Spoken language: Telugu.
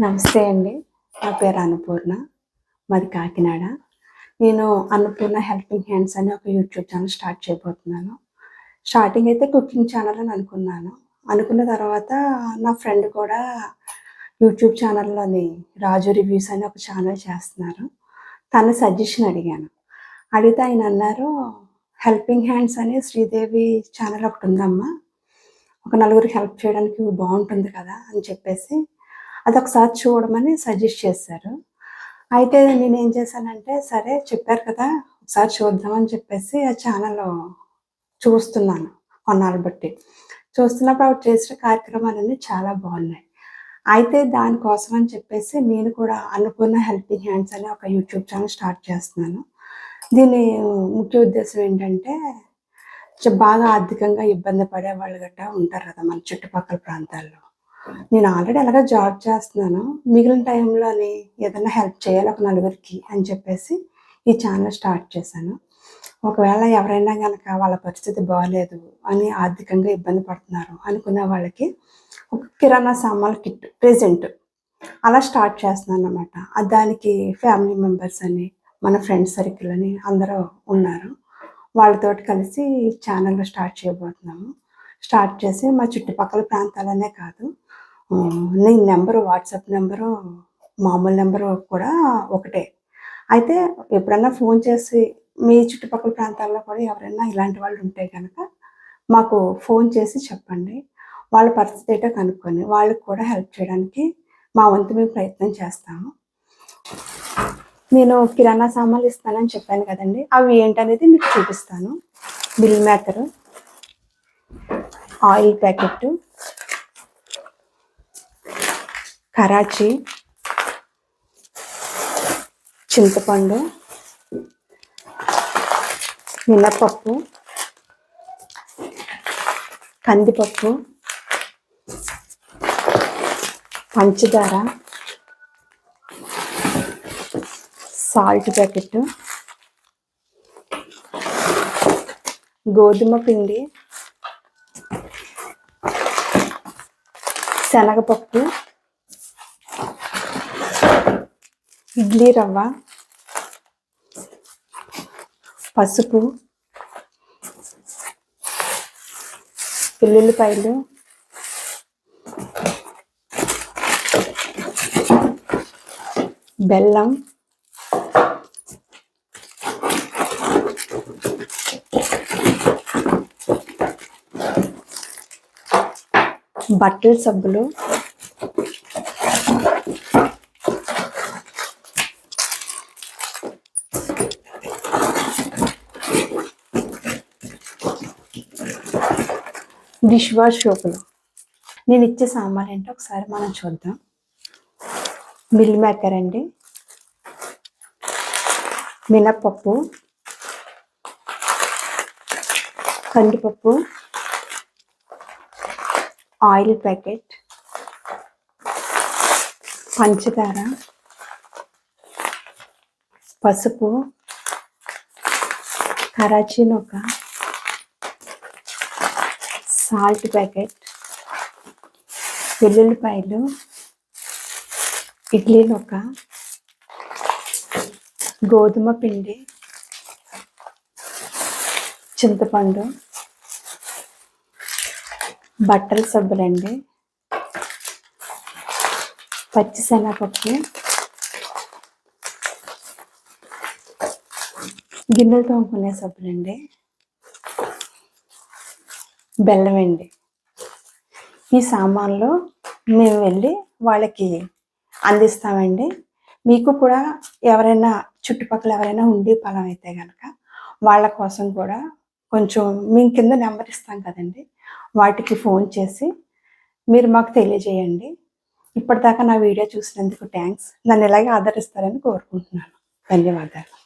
నమస్తే అండి. నా పేరు అన్నపూర్ణ. మాది కాకినాడ. నేను అన్నపూర్ణ హెల్పింగ్ హ్యాండ్స్ అని ఒక యూట్యూబ్ ఛానల్ స్టార్ట్ చేయబోతున్నాను. స్టార్టింగ్ అయితే కుకింగ్ ఛానల్ అని అనుకున్నాను. అనుకున్న తర్వాత నా ఫ్రెండ్ కూడా యూట్యూబ్ ఛానల్లోని రాజు రివ్యూస్ అని ఒక ఛానల్ చేస్తున్నారు. తన సజెషన్ అడిగాను. అడిగితే ఆయన అన్నారు హెల్పింగ్ హ్యాండ్స్ అని శ్రీదేవి ఛానల్ ఒకటి ఉందమ్మా. ఒక నలుగురికి హెల్ప్ చేయడానికి బాగుంటుంది కదా అని చెప్పేసి అదొకసారి చూడమని సజెస్ట్ చేశారు. అయితే నేను ఏం చేశానంటే సరే చెప్పారు కదా ఒకసారి చూద్దామని చెప్పేసి ఆ ఛానల్ చూస్తున్నాను కొన్నాళ్ళు బట్టి. చూస్తున్నప్పుడు ఆవిడ చేసిన కార్యక్రమాలన్నీ చాలా బాగున్నాయి. అయితే దానికోసం అని చెప్పేసి నేను కూడా అన్నపూర్ణ హెల్పింగ్ హ్యాండ్స్ అని ఒక యూట్యూబ్ ఛానల్ స్టార్ట్ చేస్తున్నాను. దీని ముఖ్య ఉద్దేశం ఏంటంటే చ- బాగా ఆర్థికంగా ఇబ్బంది పడే వాళ్ళు గట్టా ఉంటారు కదా మన చుట్టుపక్కల ప్రాంతాల్లో. నేను ఆల్రెడీ అలాగే జాబ్ చేస్తున్నాను. మిగిలిన టైంలోని ఏదైనా హెల్ప్ చేయాలి ఒక నలుగురికి అని చెప్పేసి ఈ ఛానల్ స్టార్ట్ చేశాను. ఒకవేళ ఎవరైనా కనుక వాళ్ళ పరిస్థితి బాగాలేదు అని ఆర్థికంగా ఇబ్బంది పడుతున్నారు అనుకున్న వాళ్ళకి ఒక కిరాణా సామాన్ల కిట్ ప్రెజెంట్ అలా స్టార్ట్ చేస్తున్నాను అనమాట దానికి ఫ్యామిలీ మెంబర్స్ అని మన ఫ్రెండ్ సర్కిల్ అని అందరూ ఉన్నారు. వాళ్ళతోటి కలిసి ఛానల్ స్టార్ట్ చేయబోతున్నాము. స్టార్ట్ చేసి మా చుట్టుపక్కల ప్రాంతాలనే కాదు నీ నెంబరు వాట్సాప్ నెంబరు మామూలు నెంబరు కూడా ఒకటే. అయితే ఎప్పుడన్నా ఫోన్ చేసి మీ చుట్టుపక్కల ప్రాంతాల్లో కూడా ఎవరైనా ఇలాంటి వాళ్ళు ఉంటే కనుక మాకు ఫోన్ చేసి చెప్పండి. వాళ్ళ పరిస్థితి ఏంటో కనుక్కొని వాళ్ళకి కూడా హెల్ప్ చేయడానికి మా వంతు మేము ప్రయత్నం చేస్తాము. నేను కిరాణా సామాన్లు ఇస్తానని చెప్పాను కదండి. అవి ఏంటనేది మీకు చూపిస్తాను. Bill maker oil packet Karachi చింతపండు మినపప్పు కందిపప్పు పంచదార సాల్ట్ ప్యాకెట్ గోధుమ పిండి శనగపప్పు ఇడ్లీ రవ్వ పసుపు వెల్లుల్లిపాయలు బెల్లం బట్టల సబ్బులు డిష్ వాష్ సోపులు నేను ఇచ్చే సామాన్ ఏంటో ఒకసారి మనం చూద్దాం. మిల్ మేకర్ అండి. మినప్పప్పు కందిపప్పు. Oil packet. పంచదార. పసుపు. కరాచీ నొక్క సాల్ట్ ప్యాకెట్ వెల్లుల్లిపాయలు ఇడ్లీ నొక్క గోధుమ పిండి చింతపండు బట్టల సబ్బులండి పచ్చిశనగపప్పు గిన్నెలు తోముకునే సబ్బులండి. బెల్లం అండి ఈ సామాన్లు మేము వెళ్ళి వాళ్ళకి అందిస్తామండి. మీకు కూడా ఎవరైనా చుట్టుపక్కల ఎవరైనా ఉండి పొలం అయితే కనుక వాళ్ళ కోసం కూడా కొంచెం మేము కింద నెంబర్ ఇస్తాం కదండి. వాటికి ఫోన్ చేసి మీరు మాకు తెలియజేయండి. ఇప్పటిదాకా నా వీడియో చూసినందుకు థ్యాంక్స్. నన్ను ఇలాగే ఆదరిస్తారని కోరుకుంటున్నాను. ధన్యవాదాలు.